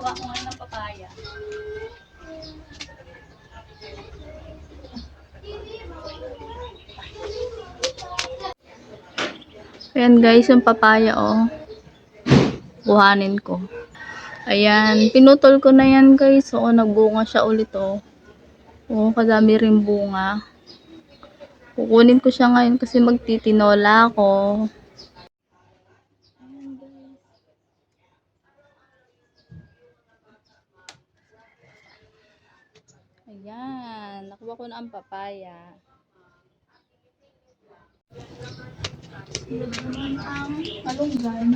Kuha ko ngayon ng papaya. Ayan guys, yung papaya oh. Kuhanin ko. Ayan, pinutol ko na yan guys. Oo, nagbunga siya ulit oh. Oo, kadami rin bunga. Kukunin ko siya ngayon kasi magtitinola ako. Nakuha ko na ang papaya. ang malunggay.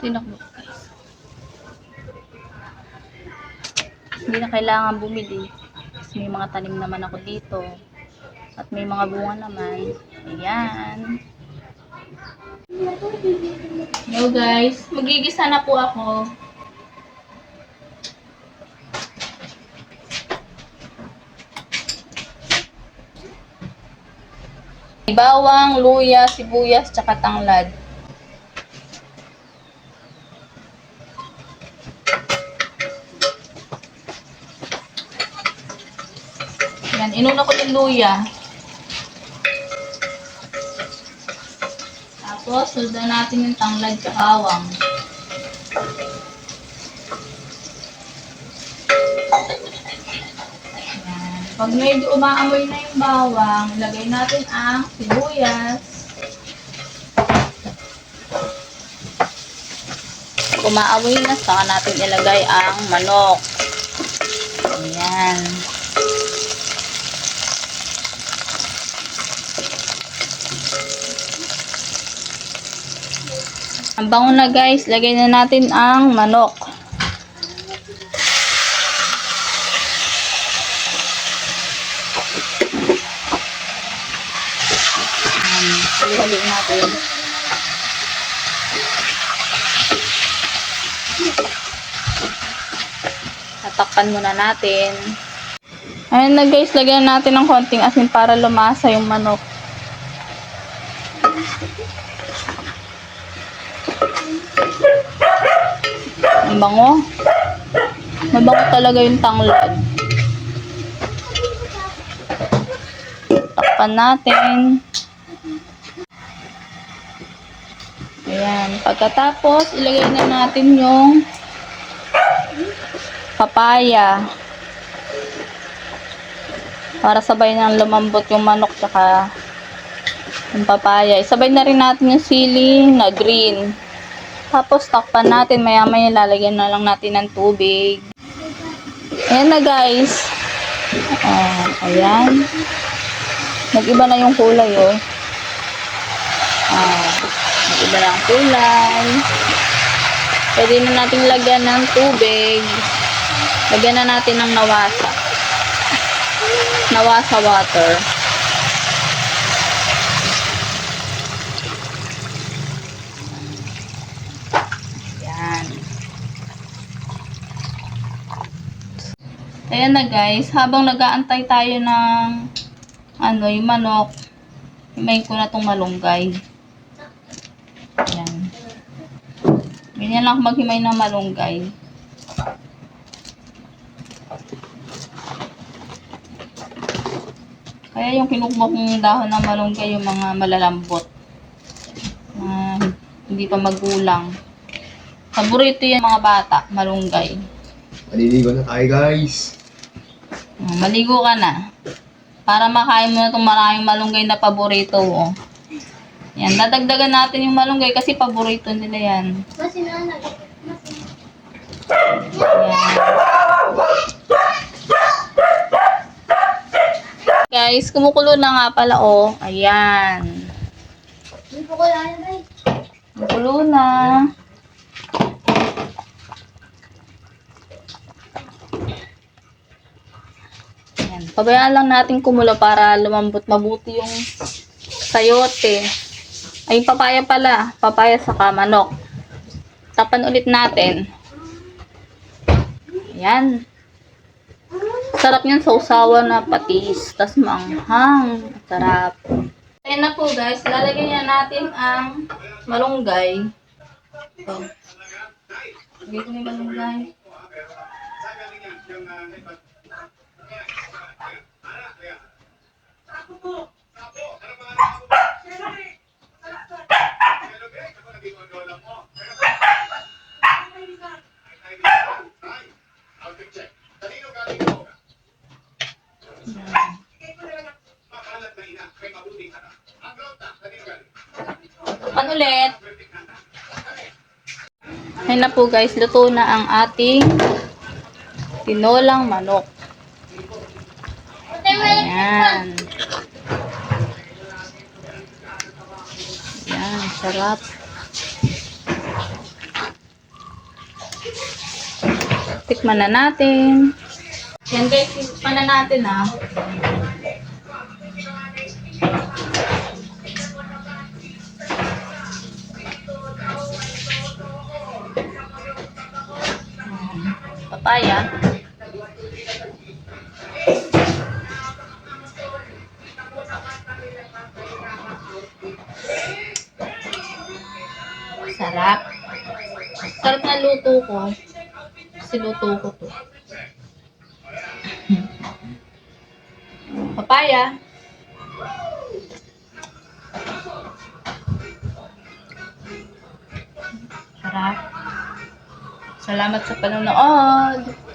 Tinakbo Hindi na kailangan bumili. Kasi may mga tanim naman ako dito. At may mga bunga naman. Ayan. Hello guys. Magigisa na po ako. Bawang, luya, sibuyas, tsaka tanglad. Inuna ko yung luya. Tapos, sundan natin yung tanglad sa bawang. Yan. Pag medyo umaamoy na yung bawang, lagay natin ang sibuyas. Pag umaamoy na, saka natin ilagay ang manok. Ayan. Ang bango na guys, lagay na natin ang manok. Hali-haliin natin. Tatakpan muna natin. Ayan na guys, lagyan natin ng konting asin para lumasa yung manok. Ang bango. Mabango talaga yung tanglad. Takpan natin. Ayan. Pagkatapos, ilagay na natin yung papaya. Para sabay nang lumambot yung manok tsaka yung papaya. Isabay na rin natin yung sili na green. Tapos, takpan natin. Maya-maya lalagyan na lang natin ng tubig. Ayan na, guys. Oh, ayan. Nag-iba na yung kulay, oh. Ah, nag-iba na ang kulay. Pwede na natin lagyan ng tubig. Lagyan na natin ng nawasa. Nawasa water. Ayan na guys, habang nag-aantay tayo ng ano, yung manok, himayin ko na tong malunggay. Ayan. Ganyan lang maghimay ng malunggay. Kaya yung kinukmo kong dahon ng malunggay yung mga malalambot. Ah, hindi pa magulang. Paborito yan mga bata, malunggay. Maliligo na tayo guys. Ah, Maligo ka na. Para makain mo na itong maraming malunggay na paborito. Oh. Yan, dadagdagan natin yung malunggay kasi paborito nila yan. Yan. Guys, kumukulo na nga pala, oh. Ayan. Kumukulo na. Pabayaan lang natin kumula para lumambot mabuti yung sayote. Ay, papaya pala. Papaya sa manok. Tapan ulit natin. Ayan. Sarap niyan sa usawa na patis. Tapos maanghang. Sarap. Ayan na po guys. Lalagyan natin ang malunggay. Ito. Lagyan ko na yung malunggay. Tapan ulit. Ayan na po guys, luto na ang ating tinolang manok. Ayan. Ayan, sarap. Tikman na natin. Yan guys, tikman na natin ah. Papaya. Sarap. Sarap na luto ko. Kasi luto ko to. Papaya. Sarap. Salamat sa panonood.